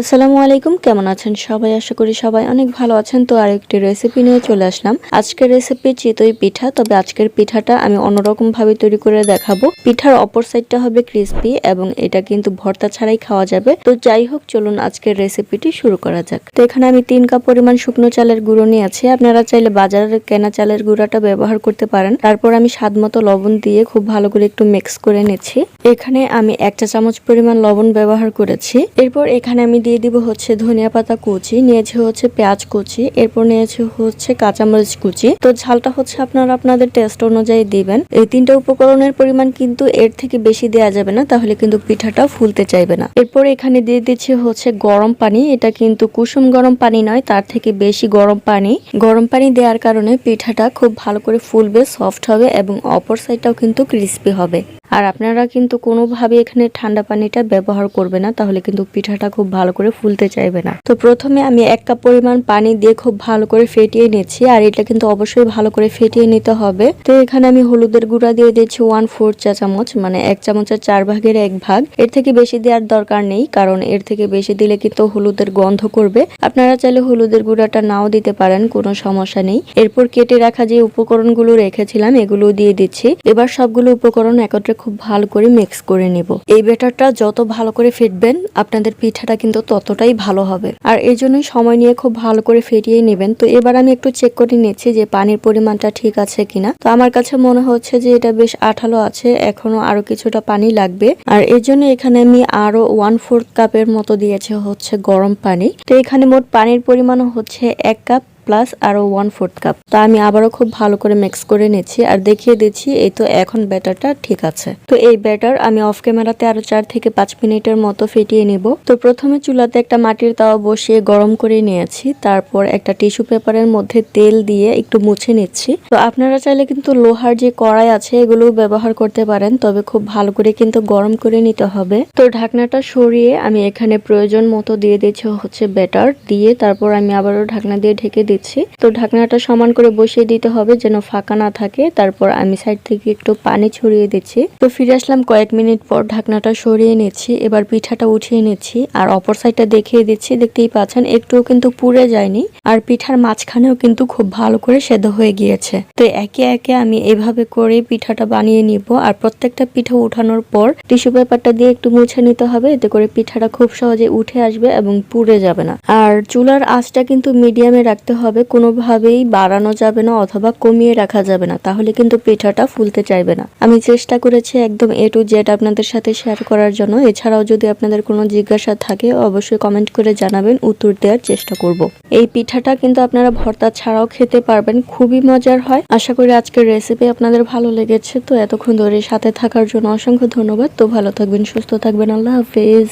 আসসালামু আলাইকুম, কেমন আছেন সবাই? আশা করি সবাই অনেক ভালো আছেন। তো আরেকটি রেসিপি নিয়ে চলে আসলাম। আজকের রেসিপি চিতই পিঠা, তবে আজকের পিঠাটা আমি অন্যরকম ভাবে তৈরি করে দেখাবো। পিঠার অপর সাইডটা হবে ক্রিস্পি এবং এটা কিন্তু ভর্তা ছাড়াই খাওয়া যাবে। তো যাই হোক, চলুন আজকের রেসিপিটি শুরু করা যাক। তো এখানে আমি তিন কাপ পরিমাণ শুকনো চালের গুঁড়ো নিয়েছি। আপনারা চাইলে বাজারের কেনা চালের গুঁড়াটা ব্যবহার করতে পারেন। তারপর আমি স্বাদ মতো লবণ দিয়ে খুব ভালো করে একটু মিক্স করে নিচ্ছি। এখানে আমি এক চা চামচ পরিমাণ লবণ ব্যবহার করেছি। এরপর এখানে আমি দিয়ে দিব হচ্ছে ধনিয়া পাতা কুচি, নিয়েছি হচ্ছে পেঁয়াজ কুচি, এরপর নিয়েছি হচ্ছে কাঁচামরিচ কুচি। তো ঝালটা হচ্ছে আপনারা আপনাদের টেস্ট অনুযায়ী দিবেন। এই তিনটা উপকরণের পরিমাণ কিন্তু এর থেকে বেশি দেওয়া যাবে না, তাহলে কিন্তু পিঠাটা ফুলতে চাইবে না। এরপর এখানে দিয়ে দিচ্ছি হচ্ছে গরম পানি, এটা কিন্তু কুসুম গরম পানি নয়, তার থেকে বেশি গরম পানি। গরম পানি দেওয়ার কারণে পিঠাটা খুব ভালো করে ফুলবে সফট হবে এবং অপর সাইডটাও কিন্তু ক্রিস্পি হবে। আর আপনারা কিন্তু কোনোভাবে এখানে ঠান্ডা পানিটা ব্যবহার করবে না, তাহলে কিন্তু পিঠাটা খুব ভালো করে ফুলতে চাইবে না। তো প্রথমে আমি এক কাপ পরিমাণ পানি দিয়ে খুব ভালো করে ফেটিয়ে নিচ্ছি, আর এটা কিন্তু অবশ্যই ভালো করে ফেটিয়ে নিতে হবে। তো এখানে আমি হলুদের গুঁড়া দিয়ে দিচ্ছি ওয়ান ফোর চা চামচ মানে এক চামচের চার ভাগের এক ভাগ। এর থেকে বেশি দেওয়ার দরকার নেই, কারণ এর থেকে বেশি দিলে কিন্তু হলুদের গন্ধ করবে। আপনারা চাইলে হলুদের গুঁড়াটা নাও দিতে পারেন, কোনো সমস্যা নেই। এরপর কেটে রাখা যে উপকরণগুলো রেখেছিলাম, এগুলো দিয়ে দিচ্ছি। এবার সবগুলো উপকরণ একত্রে খুব ভালো করে মিক্স করে নিব। এই ব্যাটারটা যত ভালো করে ফেটবেন, আপনাদের পিঠাটা কিন্তু ততটাই ভালো হবে। আর এই জন্যই সময় নিয়ে খুব ভালো করে ফেটিয়ে নেবেন। তো এবার আমি একটু চেক করে নিচ্ছি যে পানির পরিমাণটা ঠিক আছে কিনা। তো আমার কাছে মনে হচ্ছে যে এটা বেশ আঠালো আছে, এখনও আরও কিছুটা পানি লাগবে। আর এই জন্য এখানে আমি আরও ওয়ান ফোর্থ কাপের মতো দিয়েছে হচ্ছে গরম পানি। তো এখানে মোট পানির পরিমাণ হচ্ছে এক কাপ প্লাস আরও ওয়ান ফোর্থ কাপ তো আমি আবারও খুব ভালো করে মিক্স করে নিচ্ছি আর দেখিয়ে দিচ্ছি, এই তো এখন ব্যাটারটা ঠিক আছে। তো এই ব্যাটার আমি অফ ক্যামেরাতে আরও চার থেকে পাঁচ মিনিটের মতো ফেটিয়ে নিব। তো প্রথমে চুলাতে একটা মাটির তাওয়া বসিয়ে গরম করে নিয়েছি, তারপর একটা টিস্যু পেপারের মধ্যে তেল দিয়ে একটু মুছে নিচ্ছি। তো আপনারা চাইলে কিন্তু লোহার যে কড়াই আছে, এগুলোও ব্যবহার করতে পারেন, তবে খুব ভালো করে কিন্তু গরম করে নিতে হবে। তো ঢাকনাটা সরিয়ে আমি এখানে প্রয়োজন মতো দিয়ে দিচ্ছি হচ্ছে ব্যাটার, দিয়ে তারপর আমি আবারও ঢাকনা দিয়ে ঢেকে দিচ্ছি। তো ঢাকনাটা সমান করে বসিয়ে দিতে হবে যেন ফাঁকা না থাকে। তারপর আমি সাইড থেকে একটু পানি ছড়িয়ে দিচ্ছি। তো ফিরে আসলাম কয়েক মিনিট পর ঢাকনাটা সরিয়ে নিচ্ছি। এবার পিঠাটা উঠিয়ে নিচ্ছি আর অপর সাইডটা দেখিয়ে দিচ্ছি। দেখতেই পাচ্ছেন, একটুও কিন্তু পুড়ে যায়নি আর পিঠার মাঝখানেও কিন্তু খুব ভালো করে সেদ্ধ হয়ে গিয়েছে। তো একে একে আমি এভাবে করে পিঠাটা বানিয়ে নিব আর প্রত্যেকটা পিঠা উঠানোর পর টিস্যু পেপারটা দিয়ে একটু মুছে নিতে হবে। এতে করে পিঠাটা খুব সহজে উঠে আসবে এবং পুড়ে যাবে না। আর চুলার আঁচটা কিন্তু মিডিয়ামে রাখতে হবে, কোনোভাবেই বাড়ানো যাবে না অথবা কমিয়ে রাখা যাবে না। তাহলে কিন্তু পিঠাটা ফুলতে চাইবে না। আমি চেষ্টা করেছি একদম এ টু জেড আপনাদের সাথে শেয়ার করার জন্য। এছাড়াও যদি আপনাদের কোনো জিজ্ঞাসা থাকে, অবশ্যই কমেন্ট করে জানাবেন, উত্তর দেওয়ার চেষ্টা করব। এই পিঠাটা কিন্তু আপনারা ভর্তা ছাড়াও খেতে পারবেন, খুবই মজার হয়। আশা করি আজকের রেসিপি আপনাদের ভালো লেগেছে। তো এতক্ষণ ধরে সাথে থাকার জন্য অসংখ্য ধন্যবাদ। তো ভালো থাকবেন, সুস্থ থাকবেন। আল্লাহ হাফেজ।